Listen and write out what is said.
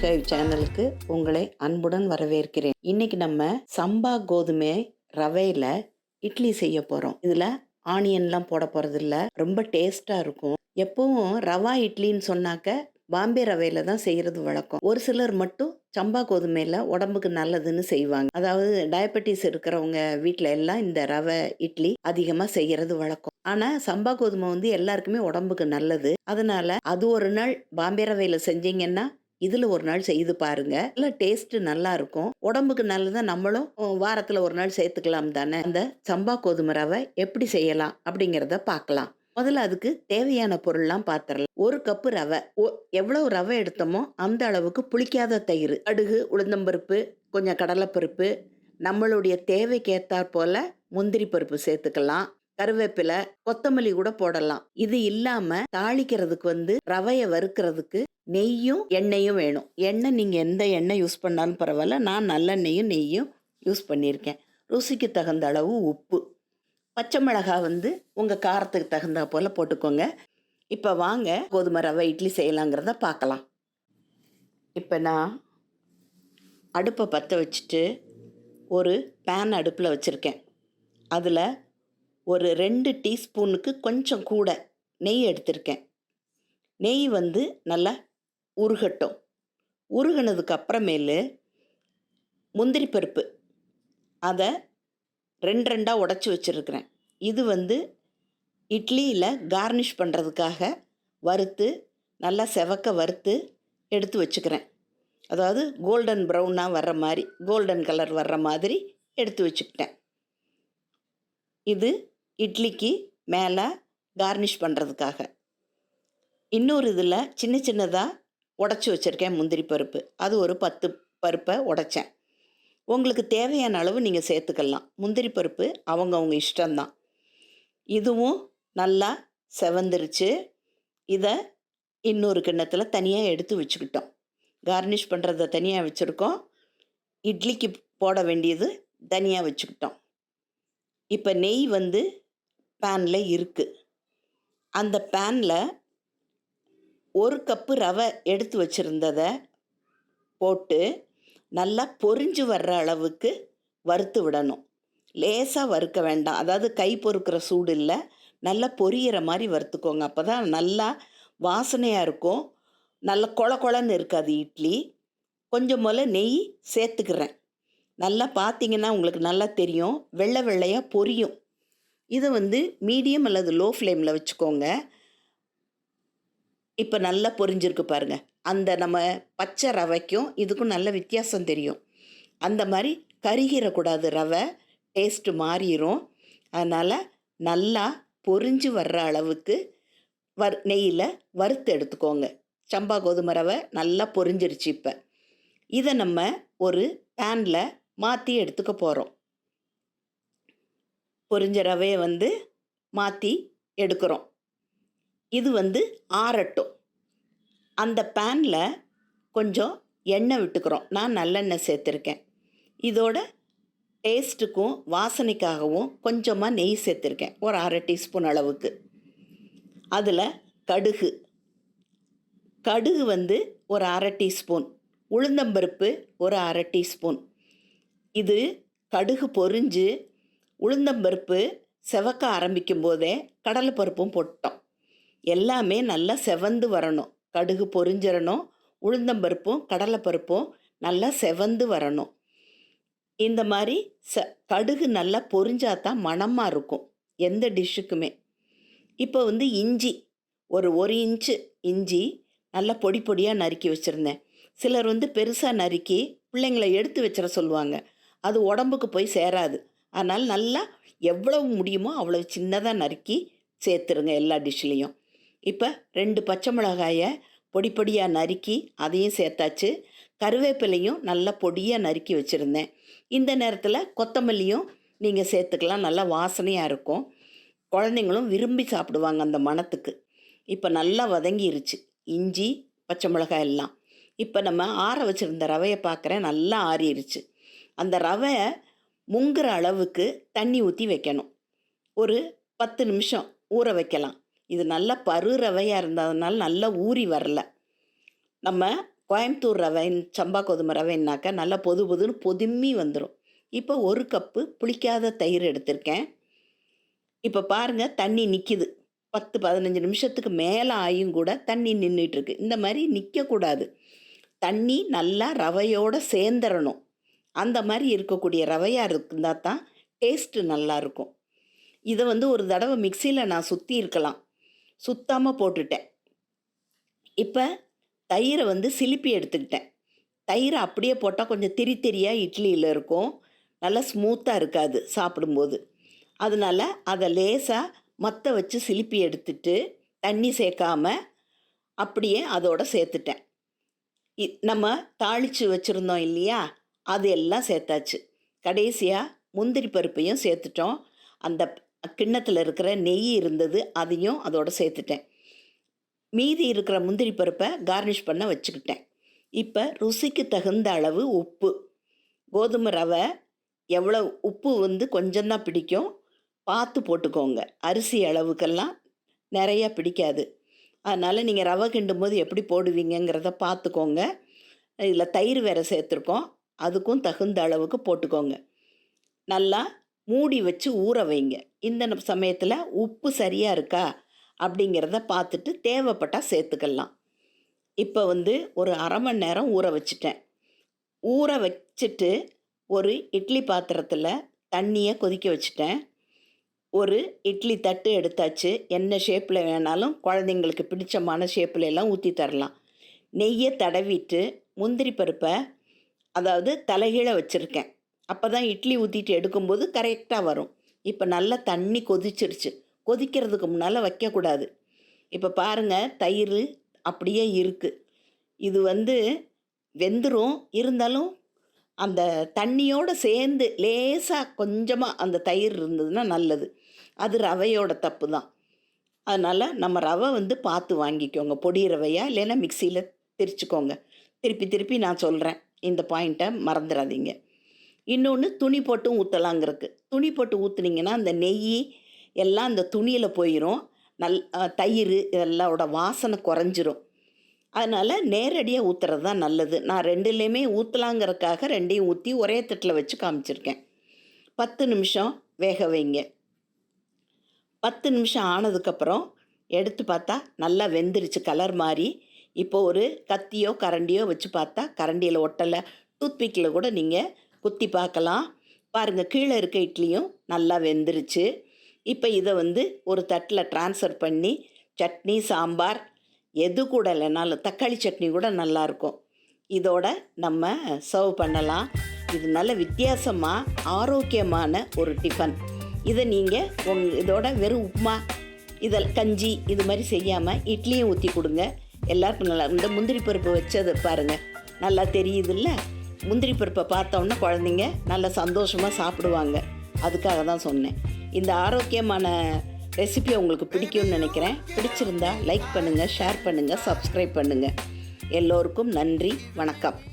Five சேனலுக்கு உங்களை அன்புடன் வரவேற்கிறேன். இன்னைக்கு நம்ம சம்பா கோதுமை ரவையில இட்லி செய்ய போறோம். இதுல ஆனியன்லாம் போட போறது இல்ல ரொம்ப டேஸ்டா இருக்கும். எப்பவும் ரவா இட்லின்னு சொன்னாக்க பாம்பே ரவையில தான் செய்யறது வழக்கம். ஒரு சிலர் மட்டும் சம்பா கோதுமையில உடம்புக்கு நல்லதுன்னு செய்வாங்க. அதாவது டயபெட்டிஸ் இருக்கிறவங்க வீட்டில் எல்லாம் இந்த ரவை இட்லி அதிகமா செய்யறது வழக்கம். ஆனா சம்பா கோதுமை வந்து எல்லாருக்குமே உடம்புக்கு நல்லது. அதனால அது ஒரு நாள் பாம்பே ரவையில செஞ்சீங்கன்னா இதில் ஒரு நாள் செய்து பாருங்க. நல்லா டேஸ்ட் நல்லா இருக்கும். உடம்புக்கு நல்லதாக நம்மளும் வாரத்தில் ஒரு நாள் சேர்த்துக்கலாம் தானே. அந்த சம்பா கோதுமை ரவை எப்படி செய்யலாம் அப்படிங்கிறத பார்க்கலாம். முதல்ல அதுக்கு தேவையான பொருள்லாம் பார்த்துடலாம் ஒரு கப்பு ரவை. ஒ- எவ்வளவு ரவை எடுத்தோமோ அந்த அளவுக்கு புளிக்காத தயிர் கடுகு உளுந்தம்பருப்பு கொஞ்சம் கடலைப்பருப்பு நம்மளுடைய தேவைக்கேற்றாற் போல் முந்திரி பருப்பு சேர்த்துக்கலாம். கருவேப்பிலை கொத்தமல்லி கூட போடலாம். இது இல்லாம தாளிக்கிறதுக்கு வந்து ரவையை வறுக்கிறதுக்கு நெய்யும் எண்ணெயும் வேணும். எண்ணெய் நீங்க எந்த எண்ணெய் யூஸ் பண்ணாலும் பரவாயில்ல. நான் நல்லெண்ணெயும் நெய்யும் யூஸ் பண்ணியிருக்கேன். ருசிக்கு தகுந்த அளவு உப்பு. பச்சை மிளகாய் வந்து உங்கள் காரத்துக்கு தகுந்தா போல் போட்டுக்கோங்க. இப்போ வாங்க கோதுமை ரவை இட்லி செய்யலாங்கிறத பார்க்கலாம் இப்போ நான் அடுப்பை பற்ற வச்சுட்டு ஒரு பேன் அடுப்பில் வச்சுருக்கேன். அதில் ஒரு ரெண்டு டீஸ்பூனுக்கு கொஞ்சம் கூட நெய் எடுத்திருக்கேன். நெய் வந்து நல்லா உருகட்டும். உருகினதுக்கு அப்புறமேலு முந்திரி பருப்பு. அதை ரெண்டு ரெண்டாக உடச்சி வச்சுருக்கிறேன். இது வந்து இட்லியில் கார்னிஷ் பண்ணுறதுக்காக வறுத்து நல்லா செவக்க வறுத்து எடுத்து வச்சுக்கிறேன். அதாவது கோல்டன் ப்ரௌனாக வர்ற மாதிரி கோல்டன் கலர் வர்ற மாதிரி எடுத்து வச்சுக்கிட்டேன். இது இட்லிக்கு மேலே கார்னிஷ் பண்ணுறதுக்காக இன்னொரு இதில் சின்ன சின்னதாக உடச்சி வச்சுருக்கேன் முந்திரி பருப்பு. அது ஒரு பத்து பருப்பை உடைச்சேன். உங்களுக்கு தேவையான அளவு நீங்கள் சேர்த்துக்கலாம். முந்திரி பருப்பு அவங்கவுங்க இஷ்டம்தான். இதுவும் நல்லா செவந்துருச்சு. இதை இன்னொரு கிண்ணத்தில் தனியாக எடுத்து வச்சுக்கிட்டோம். கார்னிஷ் பண்ணுறத தனியாக வச்சுருக்கோம். இட்லிக்கு போட வேண்டியது தனியாக வச்சுக்கிட்டோம். இப்போ நெய் வந்து பேனில் இருக்குது அந்த பேனில் ஒரு கப்பு ரவை எடுத்து வச்சுருந்ததை போட்டு நல்லா பொரிஞ்சு வர்ற அளவுக்கு வறுத்து விடணும். லேசாக வறுக்க வேண்டாம். அதாவது கை பொறுக்கிற சூடு இல்லை. நல்லா பொரியிற மாதிரி வறுத்துக்கோங்க. அப்போ தான் நல்லா வாசனையாக இருக்கும். நல்ல கொல கொலன்னு இருக்காது இட்லி. கொஞ்சம் போல் நெய் சேர்த்துக்கிறேன். நல்லா பார்த்தீங்கன்னா உங்களுக்கு நல்லா தெரியும். வெள்ளை வெள்ளையாக பொரியும். இதை வந்து மீடியம் அல்லது லோ ஃப்ளேமில் வச்சுக்கோங்க. இப்போ நல்லா பொரிஞ்சிருக்கு பாருங்க. அந்த நம்ம பச்சை ரவைக்கும் இதுக்கும் நல்ல வித்தியாசம் தெரியும். அந்த மாதிரி கருகிடக்கூடாது ரவை டேஸ்ட்டு மாறிடும் அதனால் நல்லா பொரிஞ்சு வர்ற அளவுக்கு வர் நெய்யில் வறுத்து எடுத்துக்கோங்க. சம்பா கோதுமை ரவை நல்லா பொரிஞ்சிருச்சு இப்போ. இதை நம்ம ஒரு பேனில் மாற்றி எடுத்துக்க போகிறோம் பொரிஞ்ச ரவையை வந்து மாற்றி எடுக்கிறோம். இது வந்து ஆறட்டும் அந்த பேனில் கொஞ்சம் எண்ணெய் விட்டுக்கிறோம். நான் நல்லெண்ணெய் சேர்த்துருக்கேன். இதோட டேஸ்ட்டுக்கும் வாசனைக்காகவும் கொஞ்சமாக நெய் சேர்த்துருக்கேன். ஒரு அரை டீஸ்பூன் அளவுக்கு. அதில் கடுகு. கடுகு வந்து ஒரு அரை டீஸ்பூன். உளுந்தம்பருப்பு ஒரு அரை டீஸ்பூன். இது கடுகு பொரிஞ்சு உளுந்தம்பருப்பு செவக்க ஆரம்பிக்கும் போதே கடலைப்பருப்பும் போட்டோம். எல்லாமே நல்லா செவந்து வரணும். கடுகு பொரிஞ்சிடணும் உளுந்தம்பருப்பும் கடலைப்பருப்பும் நல்லா செவந்து வரணும். இந்த மாதிரி ச கடுகு நல்லா பொரிஞ்சாதான் மணமாக இருக்கும். எந்த டிஷ்ஷுக்குமே. இப்போ வந்து இஞ்சி ஒரு ஒரு இன்ச்சு இஞ்சி நல்லா பொடி பொடியாக நறுக்கி வச்சுருந்தேன். சிலர் வந்து பெருசாக நறுக்கி பிள்ளைங்களை எடுத்து வச்சிட சொல்லுவாங்க. அது உடம்புக்கு போய் சேராது. அதனால் நல்லா எவ்வளவு முடியுமோ அவ்வளோ சின்னதாக நறுக்கி சேர்த்துருங்க எல்லா டிஷ்லேயும் இப்போ ரெண்டு பச்சை மிளகாயை பொடி பொடியாக நறுக்கி அதையும் சேர்த்தாச்சு. கருவேப்பிலையும் நல்லா பொடியாக நறுக்கி வச்சுருந்தேன். இந்த நேரத்தில் கொத்தமல்லியும் நீங்கள் சேர்த்துக்கலாம். நல்லா வாசனையாக இருக்கும். குழந்தைங்களும் விரும்பி சாப்பிடுவாங்க அந்த மணத்துக்கு. இப்போ நல்லா வதங்கிருச்சு. இஞ்சி பச்சை மிளகாய் எல்லாம். இப்போ நம்ம ஆற வச்சுருந்த ரவையை பார்க்குறேன். நல்லா ஆறிருச்சு. அந்த ரவை முங்குற அளவுக்கு தண்ணி ஊற்றி வைக்கணும். ஒரு பத்து நிமிஷம் ஊற வைக்கலாம். இது நல்லா பரு ரவையாக இருந்ததுனால நல்லா ஊறி வரல. நம்ம கோயம்புத்தூர் ரவை சம்பா கோதுமை ரவைன்னாக்கா நல்லா பொது பொதுன்னு பொதுமி வந்துடும் இப்போ ஒரு கப்பு புளிக்காத தயிர் எடுத்திருக்கேன். இப்போ பாருங்கள் தண்ணி நிற்கிது பத்து பதினஞ்சு நிமிஷத்துக்கு மேலே ஆயும் கூட தண்ணி நின்றுட்டுருக்கு இந்த மாதிரி நிற்கக்கூடாது தண்ணி நல்லா ரவையோடு சேர்ந்துடணும் அந்த மாதிரி இருக்கக்கூடிய ரவையாக இருந்தால் தான் டேஸ்ட்டு நல்லாயிருக்கும். இதை வந்து ஒரு தடவை மிக்சியில் நான் சுற்றி இருக்கலாம். சுத்தாமல் போட்டுட்டேன். இப்போ தயிரை வந்து சிலிப்பி எடுத்துக்கிட்டேன். தயிரை அப்படியே போட்டால் கொஞ்சம் திரி திரியாக இட்லியில் இருக்கும். நல்லா ஸ்மூத்தாக இருக்காது சாப்பிடும்போது. அதனால் அதை லேசாக மற்ற வச்சு சிலிப்பி எடுத்துட்டு தண்ணி சேர்க்காம அப்படியே அதோட சேர்த்துட்டேன். நம்ம தாளித்து வச்சுருந்தோம் இல்லையா? அது எல்லாம் சேர்த்தாச்சு. கடைசியாக முந்திரி பருப்பையும் சேர்த்துட்டோம். அந்த கிண்ணத்தில் இருக்கிற நெய் இருந்தது அதையும் அதோட சேர்த்துட்டேன். மீதி இருக்கிற முந்திரி பருப்பை கார்னிஷ் பண்ண வச்சுக்கிட்டேன். இப்போ ருசிக்கு தகுந்த அளவு உப்பு. கோதுமை ரவை எவ்வளோ உப்பு வந்து கொஞ்சம்தான் பிடிக்கும் பார்த்து போட்டுக்கோங்க. அரிசி அளவுக்கெல்லாம் நிறையா பிடிக்காது. அதனால் நீங்கள் ரவை கிண்டும் போது எப்படி போடுவீங்கங்கிறத பார்த்துக்கோங்க. இதில் தயிர் வேறு சேர்த்துருக்கோம். அதுக்கும் தகுந்த அளவுக்கு போட்டுக்கோங்க. நல்லா மூடி வச்சு ஊற வைங்க. இந்த சமயத்தில் உப்பு சரியாக இருக்கா? அப்படிங்கிறத பார்த்துட்டு தேவைப்பட்டால் சேர்த்துக்கலாம். இப்போ வந்து ஒரு அரை மணி நேரம் ஊற வச்சுட்டேன். ஊற வச்சுட்டு ஒரு இட்லி பாத்திரத்தில் தண்ணியை கொதிக்க வச்சுட்டேன். ஒரு இட்லி தட்டு எடுத்தாச்சு. என்ன ஷேப்பில் வேணாலும் குழந்தைங்களுக்கு பிடிச்சமான ஷேப்பில் எல்லாம் ஊற்றி தரலாம். நெய்யை தடவிட்டு முந்திரி பருப்பை அதாவது தலைகீழே வச்சுருக்கேன். அப்போ தான் இட்லி ஊற்றிட்டு எடுக்கும்போது கரெக்டாக வரும். இப்போ நல்லா தண்ணி கொதிச்சிருச்சு. கொதிக்கிறதுக்கு முன்னால் வைக்கக்கூடாது. இப்போ பாருங்கள் தயிர் அப்படியே இருக்குது இது வந்து வெந்துடும் இருந்தாலும் அந்த தண்ணியோடு சேர்ந்து லேசாக கொஞ்சமாக அந்த தயிர் இருந்ததுன்னா நல்லது. அது ரவையோட தப்பு தான் அதனால் நம்ம ரவை வந்து பார்த்து வாங்கிக்கோங்க. பொடி ரவையா இல்லைன்னா மிக்சியில் திரிச்சுக்கோங்க. திருப்பி திருப்பி நான் சொல்கிறேன் இந்த பாயிண்ட்டை மறந்துடாதீங்க இன்னொன்று துணி போட்டும் ஊற்றலாங்கிறதுக்கு துணி போட்டு ஊற்றுனீங்கன்னா அந்த நெய் எல்லாம் அந்த துணியில் போயிடும் நல் தயிர் இதெல்லாவோட வாசனை குறைஞ்சிரும். அதனால் நேரடியாக ஊற்றுறது தான் நல்லது. நான் ரெண்டுலேயுமே ஊற்றலாங்கிறதுக்காக ரெண்டையும் ஊற்றி ஒரே தட்டில் வச்சு காமிச்சிருக்கேன். பத்து நிமிஷம் வேக வைங்க. பத்து நிமிஷம் ஆனதுக்கப்புறம் எடுத்து பார்த்தா நல்லா வெந்துருச்சு கலர் மாதிரி இப்போ ஒரு கத்தியோ கரண்டியோ வச்சு பார்த்தா கரண்டியில் ஒட்டலை டூத்பிக்கில் கூட நீங்கள் குத்தி பார்க்கலாம். பாருங்கள் கீழே இருக்க இட்லியும் நல்லா வெந்துருச்சு. இப்போ இதை வந்து ஒரு தட்டில் ட்ரான்ஸ்ஃபர் பண்ணி சட்னி சாம்பார் எது கூட இல்லைனாலும் தக்காளி சட்னி கூட நல்லாயிருக்கும் இதோட நம்ம சர்வ் பண்ணலாம். இது நல்ல வித்தியாசமாக ஆரோக்கியமான ஒரு டிஃபன். இதை நீங்கள் உங் இதோட வெறும் உப்புமா இதில் கஞ்சி இது மாதிரி செய்யாமல் இட்லியும் ஊற்றி கொடுங்க. எல்லாருக்கும் நல்லா இந்த முந்திரி பருப்பு வச்சது பாருங்கள் நல்லா தெரியுதுல்ல? முந்திரி பருப்பை பார்த்தோன்னே குழந்தைங்க நல்லா சந்தோஷமாக சாப்பிடுவாங்க. அதுக்காக தான் சொன்னேன். இந்த ஆரோக்கியமான ரெசிபி உங்களுக்கு பிடிக்கும்னு நினைக்கிறேன். பிடிச்சிருந்தா லைக் பண்ணுங்கள் ஷேர் பண்ணுங்கள் சப்ஸ்கிரைப் பண்ணுங்கள் எல்லோருக்கும் நன்றி வணக்கம்.